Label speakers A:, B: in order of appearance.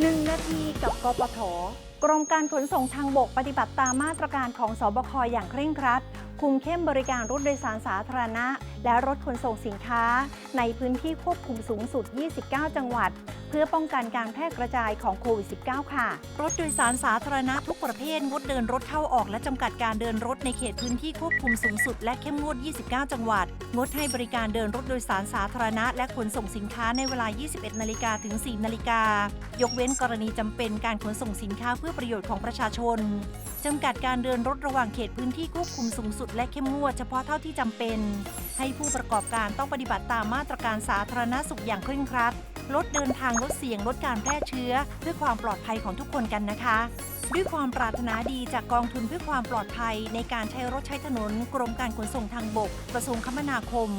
A: หนึ่งนาทีกับกปท กรมการขนส่งทางบกปฏิบัติตามมาตรการของสบคอย่างเคร่งครัด คุมเข้มบริการรถโดยสารสาธารณะ และรถขนส่งสินค้า ในพื้นที่ควบคุมสูงสุด 29 จังหวัด เพื่อป้องกันการแพร่กระจายของโควิด -19 ค่ะ รถโดยสารสาธารณะทุกประเภทงดเดินรถเข้าออกและจำกัดการเดินรถในเขตพื้นที่ควบคุมสูงสุด และเข้มงวด 29 จังหวัด งดให้บริการเดินรถโดยสารสาธารณะ และขนส่งสินค้าในเวลา 21 นาฬิกาถึง 4 นาฬิกายกเว้นกรณีจำเป็นการขนส่งสินค้าเพื่อพื่อประโยชน์ของประชาชนจำกัดการเดินรถระหว่างเขตพื้นที่ควบคุมสูงสุดและเข้มงวดเฉพาะเท่าที่จำเป็น ให้ผู้ประกอบการต้องปฏิบัติตามมาตรการสาธารณสุขอย่างเคร่งครัด ลดเดินทางลดเสี่ยงลดการแพร่เชื้อ เพื่อความปลอดภัยของทุกคนกันนะคะ ด้วยความปรารถนาดีจากกองทุนเพื่อความปลอดภัยในการใช้รถใช้ถนน กรมการขนส่งทางบก กระทรวงคมนาคม